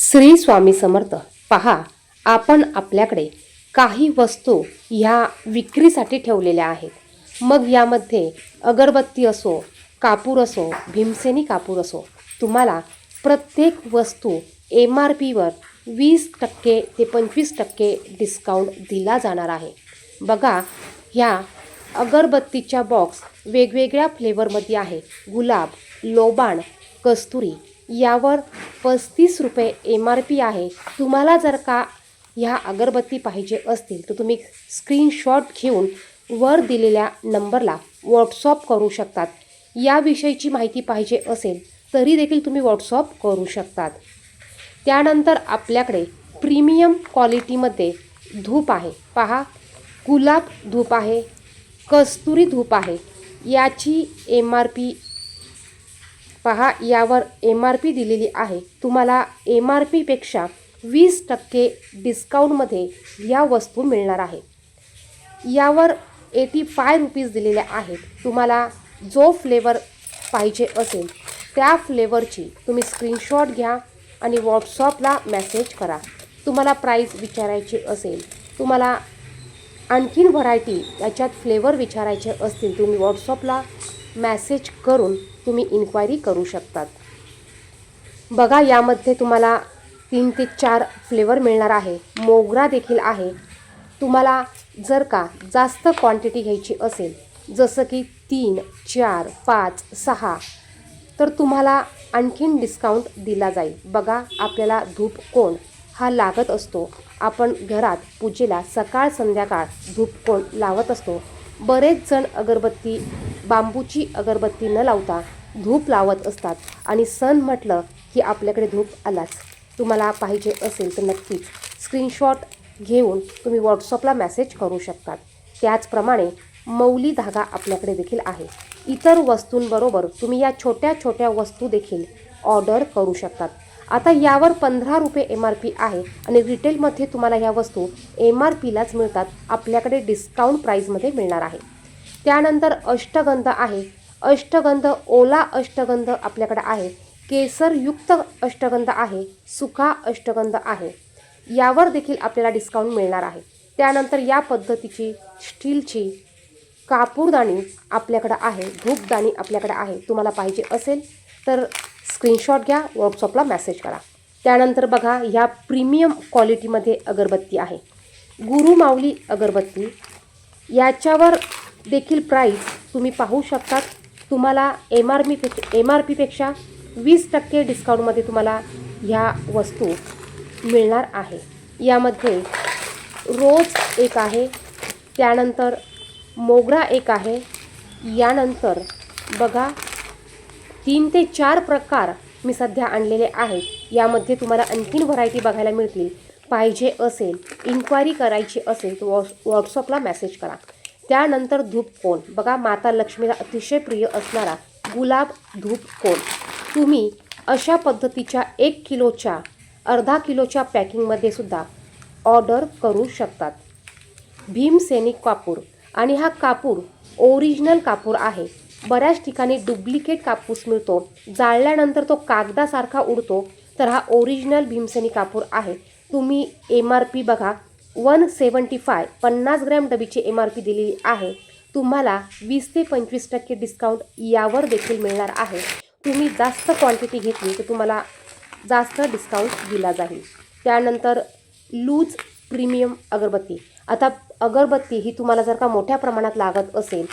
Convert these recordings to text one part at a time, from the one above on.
श्री स्वामी समर्थ पहा आपण आपल्याकडे काही वस्तू ह्या विक्रीसाठी ठेवलेल्या आहेत. मग यामध्ये अगरबत्ती असो कापूर असो भीमसेनी कापूर असो तुम्हाला प्रत्येक वस्तू एम आर पीवर वीस टक्के ते पंचवीस टक्के डिस्काउंट दिला जाणार आहे. बघा ह्या अगरबत्तीच्या बॉक्स वेगवेगळ्या फ्लेवरमध्ये आहे. गुलाब लोबाण कस्तुरी यावर पस्तीस रुपये एम आर पी आहे. तुम्हाला जर का ह्या अगरबत्ती पाहिजे असतील तर तुम्ही स्क्रीनशॉट घेऊन वर दिलेल्या नंबरला व्हॉट्सअप करू शकतात. याविषयीची माहिती पाहिजे असेल तरी देखील तुम्ही व्हॉट्सअप करू शकतात. त्यानंतर आपल्याकडे प्रीमियम क्वालिटीमध्ये धूप आहे. पहा गुलाब धूप आहे कस्तुरी धूप आहे. याची एम आर पी पहा यावर एम आर पी दिलेली आहे. तुम्हाला एम आर पीपेक्षा वीस टक्के डिस्काउंटमध्ये या वस्तू मिळणार आहे. यावर एटी फाय रुपीज दिलेल्या आहेत. तुम्हाला जो फ्लेवर पाहिजे असेल त्या फ्लेवरची तुम्ही स्क्रीनशॉट घ्या आणि व्हॉट्सअपला मेसेज करा. तुम्हाला प्राईस विचारायची असेल तुम्हाला आणखीन व्हरायटी याच्यात फ्लेवर विचारायचे असतील तुम्ही व्हॉट्सअपला मॅसेज करून तुम्ही इन्क्वायरी करू शकतात. बघा यामध्ये तुम्हाला तीन ते चार फ्लेवर मिळणार आहे. मोगरा देखील आहे. तुम्हाला जर का जास्त क्वांटिटी घ्यायची असेल जसं की तीन चार पाच सहा तर तुम्हाला आणखीन डिस्काउंट दिला जाईल. बघा आपल्याला धूप कोण? हा लागत असतो. आपण घरात पूजेला सकाळ संध्याकाळ धूप कोण लावत असतो. बरेच जण अगरबत्ती बांबूची अगरबत्ती न लावता धूप लावत असतात. आणि सण म्हटलं की आपल्याकडे धूप आलाच. तुम्हाला पाहिजे असेल तर नक्कीच स्क्रीनशॉट घेऊन तुम्ही व्हॉट्सअपला मेसेज करू शकतात. त्याचप्रमाणे मौली धागा आपल्याकडे देखील आहे. इतर वस्तूंबरोबर तुम्ही या छोट्या छोट्या वस्तू देखील ऑर्डर करू शकतात. आता यावर पंधरा रुपये एम आर पी आहे आणि रिटेलमध्ये तुम्हाला ह्या वस्तू एम आर पीलाच मिळतात. आपल्याकडे डिस्काउंट प्राईजमध्ये मिळणार आहे. त्यानंतर अष्टगंध आहे. अष्टगंध ओला अष्टगंध आपल्याकडे आहे. केसरयुक्त अष्टगंध आहे. सुका अष्टगंध आहे. यावर देखील आपल्याला डिस्काउंट मिळणार आहे. त्यानंतर या पद्धतीची स्टीलची कापूरदाणी आपल्याकडं आहे. धूपदाणी आपल्याकडे आहे. तुम्हाला पाहिजे असेल तर स्क्रीनशॉट घ्या व्हॉट्सअपला मॅसेज करा. त्यानंतर बघा ह्या प्रीमियम क्वालिटीमध्ये अगरबत्ती आहे. गुरु माऊली अगरबत्ती. याच्यावर देखील प्राईस तुम्ही पाहू शकतात. तुम्हाला M R P M R पीपेक्षा वीस टक्के डिस्काउंटमध्ये तुम्हाला ह्या वस्तू मिळणार आहे. यामध्ये रोज एक आहे त्यानंतर मोगरा एक आहे यानंतर बघा तीन ते चार प्रकार मी सध्या आणलेले आहेत. यामध्ये तुम्हाला आणखीन व्हरायटी बघायला मिळतील. पाहिजे असेल इन्क्वायरी करायची असेल तर व्हॉट्स व्हॉट्सअपला मेसेज करा. त्यानंतर धूप कोण? बघा माता लक्ष्मीला अतिशय प्रिय असणारा गुलाब धूप कोण? तुम्ही अशा पद्धतीच्या एक किलोच्या अर्धा किलोच्या पॅकिंगमध्ये सुद्धा ऑर्डर करू शकतात. भीमसेनी कापूर. आणि हा कापूर ओरिजिनल कापूर आहे. बऱ्याच ठिकाणी डुप्लिकेट कापूस मिळतो. जाळल्यानंतर तो कागदासारखा उडतो तर हा ओरिजिनल भीमसेनी कापूर आहे. तुम्ही एम आर पी बघा. वन सेवन्टी फाय पन्नास ग्रॅम डबीची एम आर पी दिलेली आहे. तुम्हाला वीस ते पंचवीस टक्के डिस्काउंट यावर देखील मिळणार आहे. तुम्ही जास्त क्वांटिटी घेतली तर तुम्हाला जास्त डिस्काउंट दिला जाईल. त्यानंतर लूज प्रीमियम अगरबत्ती. आता अगरबत्ती ही तुम्हाला जर का मोठ्या प्रमाणात लागत असेल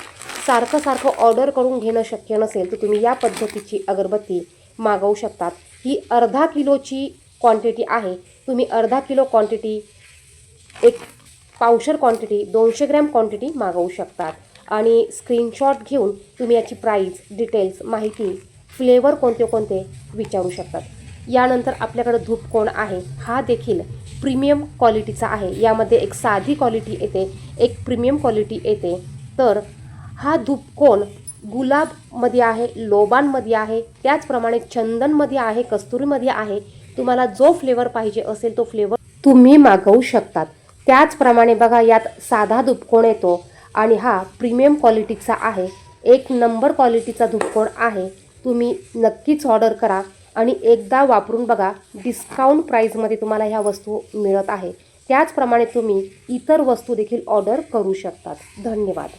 सारखं सारखं ऑर्डर करून घेणं शक्य नसेल तर तुम्ही या पद्धतीची अगरबत्ती मागवू शकतात. ही अर्धा किलोची क्वांटिटी आहे. तुम्ही अर्धा किलो क्वांटिटी एक पावशर क्वांटिटी दोनशे ग्रॅम क्वांटिटी मागवू शकतात. आणि स्क्रीनशॉट घेऊन तुम्ही याची प्राईस डिटेल्स माहिती फ्लेवर कोणते कोणते विचारू शकतात. यानंतर आपल्याकडं धूपकोण आहे हा देखील प्रीमियम क्वालिटीचा आहे. यामध्ये एक साधी क्वालिटी येते एक प्रीमियम क्वालिटी येते. तर हा धूपकोण गुलाबमध्ये आहे लोबांमध्ये आहे त्याचप्रमाणे चंदनमध्ये आहे कस्तुरीमध्ये आहे तुम्हाला जो फ्लेवर पाहिजे असेल तो फ्लेवर तुम्ही मागवू शकतात. त्याचप्रमाणे बघा यात साधा धुपकोण येतो आणि हा प्रीमियम क्वालिटीचा आहे. एक नंबर क्वालिटीचा धुपकोण आहे. तुम्ही नक्कीच ऑर्डर करा आणि एकदा वापरून बघा डिस्काउंट प्राईजमध्ये तुम्हाला ह्या वस्तू मिळत आहे. त्याचप्रमाणे तुम्ही इतर वस्तू देखील ऑर्डर करू शकतात. धन्यवाद.